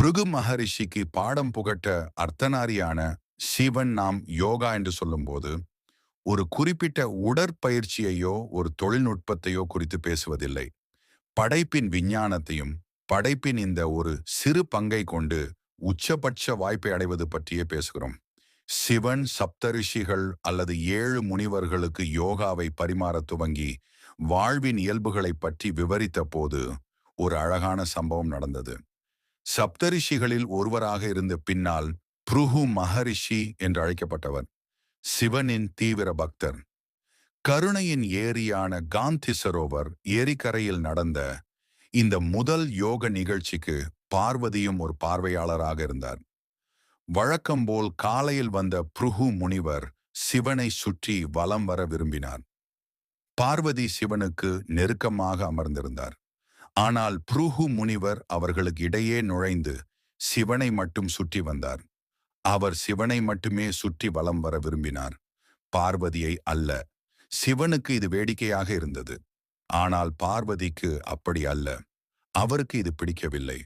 பிருகு மகரிஷிக்கு பாடம் புகட்ட அர்த்தநாரியான சிவன் நாம் யோகா என்று சொல்லும்போது ஒரு குறிப்பிட்ட உடற்பயிற்சியையோ ஒரு தொழில்நுட்பத்தையோ குறித்து பேசுவதில்லை. படைப்பின் விஞ்ஞானத்தையும் படைப்பின் இந்த ஒரு சிறு பங்கை கொண்டு உச்சபட்ச வாய்ப்பை அடைவது பற்றியே பேசுகிறோம். சிவன் சப்தரிஷிகள் அல்லது ஏழு முனிவர்களுக்கு யோகாவை பரிமாற துவங்கி வாழ்வின் இயல்புகளை பற்றி விவரித்த போது ஒரு அழகான சம்பவம் நடந்தது. சப்தரிஷிகளில் ஒருவராக இருந்த பின்னால் புருகு மகரிஷி என்று அழைக்கப்பட்டவர் சிவனின் தீவிர பக்தர். கருணையின் ஏரியான காந்தி சரோவர் ஏரிக்கரையில் நடந்த இந்த முதல் யோக நிகழ்ச்சிக்கு பார்வதியும் ஒரு பார்வையாளராக இருந்தார். வழக்கம்போல் காலையில் வந்த புருகு முனிவர் சிவனை சுற்றி வலம் வர விரும்பினார். பார்வதி சிவனுக்கு நெருக்கமாக அமர்ந்திருந்தார். ஆனால் புருகு முனிவர் அவர்களுக்கு இடையே நுழைந்து சிவனை மட்டும் சுற்றி வந்தார். அவர் சிவனை மட்டுமே சுற்றி வலம் வர விரும்பினார். பார்வதியை அல்ல சிவனுக்கு இது வேடிக்கையாக இருந்தது. ஆனால் பார்வதிக்கு அப்படி அல்ல. அவருக்கு இது பிடிக்கவில்லை.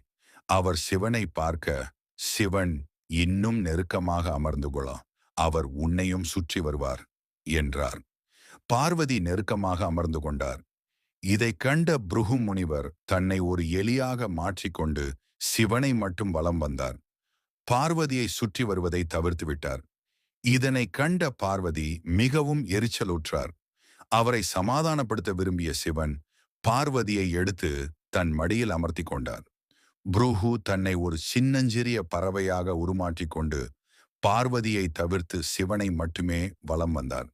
அவர் சிவனை பார்க்க சிவன் இன்னும் நெருக்கமாக அமர்ந்து கொள்ள அவர் உன்னையும் சுற்றி வருவார் என்றார். பார்வதி நெருக்கமாக அமர்ந்து கொண்டார். இதை கண்ட புருகு முனிவர் தன்னை ஒரு எலியாக மாற்றிக்கொண்டு சிவனை மட்டும் வலம் வந்தார். பார்வதியை சுற்றி வருவதை தவிர்த்து விட்டார். இதனை கண்ட பார்வதி மிகவும் எரிச்சலுற்றார். அவரை சமாதானப்படுத்த விரும்பிய சிவன் பார்வதியை எடுத்து தன் மடியில் அமர்த்தி கொண்டார். புருகு தன்னை ஒரு சின்னஞ்சிறிய பறவையாக உருமாற்றிக் கொண்டு பார்வதியை தவிர்த்து சிவனை மட்டுமே வலம் வந்தார்.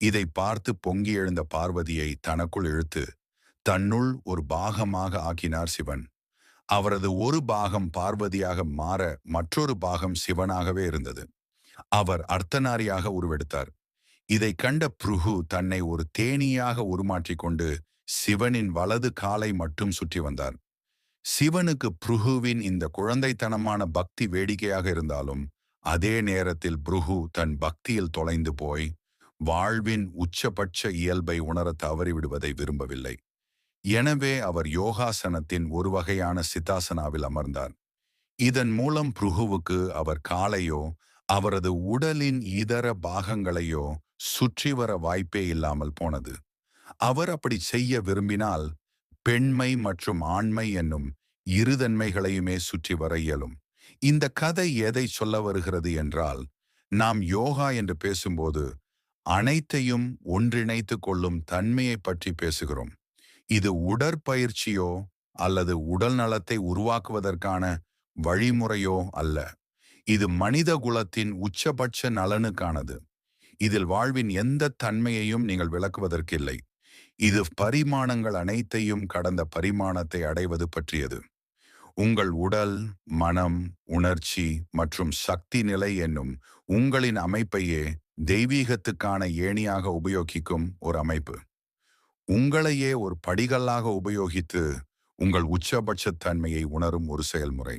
இதை பார்த்து பொங்கி எழுந்த பார்வதியை தனக்குள் இழுத்து தன்னுள் ஒரு பாகமாக ஆக்கினார் சிவன். அவரது ஒரு பாகம் பார்வதியாக மாற மற்றொரு பாகம் சிவனாகவே இருந்தது. அவர் அர்த்தநாரியாக உருவெடுத்தார். இதை கண்ட புருகு தன்னை ஒரு தேனியாக உருமாற்றிக் கொண்டு சிவனின் வலது காலை மட்டும் சுற்றி வந்தார். சிவனுக்கு புருகுவின் இந்த குழந்தைத்தனமான பக்தி வேடிக்கையாக இருந்தாலும் அதே நேரத்தில் புருகு தன் பக்தியில் தொலைந்து போய் வாழ்வின் உச்சபட்ச இயல்பை உணர தவறிவிடுவதை விரும்பவில்லை. எனவே அவர் யோகாசனத்தின் ஒரு வகையான சித்தாசனாவில் அமர்ந்தார். இதன் மூலம் புருகுவுக்கு அவர் காலையோ அவரது உடலின் இதர பாகங்களையோ சுற்றி வர வாய்ப்பே இல்லாமல் போனது. அவர் அப்படி செய்ய விரும்பினால் பெண்மை மற்றும் ஆண்மை என்னும் இருதன்மைகளையுமே சுற்றி வர இயலும். இந்த கதை எதை சொல்ல வருகிறது என்றால் நாம் யோகா என்று பேசும்போது அனைத்தையும் ஒன்றிணைத்து கொள்ளும் தன்மையை பற்றி பேசுகிறோம். இது உடற்பயிற்சியோ அல்லது உடல் நலத்தை உருவாக்குவதற்கான வழிமுறையோ அல்ல. இது மனித குலத்தின் உச்சபட்ச நலனுக்கானது. இதில் வாழ்வின் எந்த தன்மையையும் நீங்கள் விளக்குவதற்கில்லை. இது பரிமாணங்கள் அனைத்தையும் கடந்த பரிமாணத்தை அடைவது பற்றியது. உங்கள் உடல் மனம் உணர்ச்சி மற்றும் சக்தி நிலை என்னும் உங்களின் அமைப்பையே தெய்வீகத்துக்கான ஏணியாக உபயோகிக்கும் ஒரு அமைப்பு. உங்களையே ஒரு படிகல்லாக உபயோகித்து உங்கள் உச்சபட்ச தன்மையை உணரும் ஒரு செயல்முறை.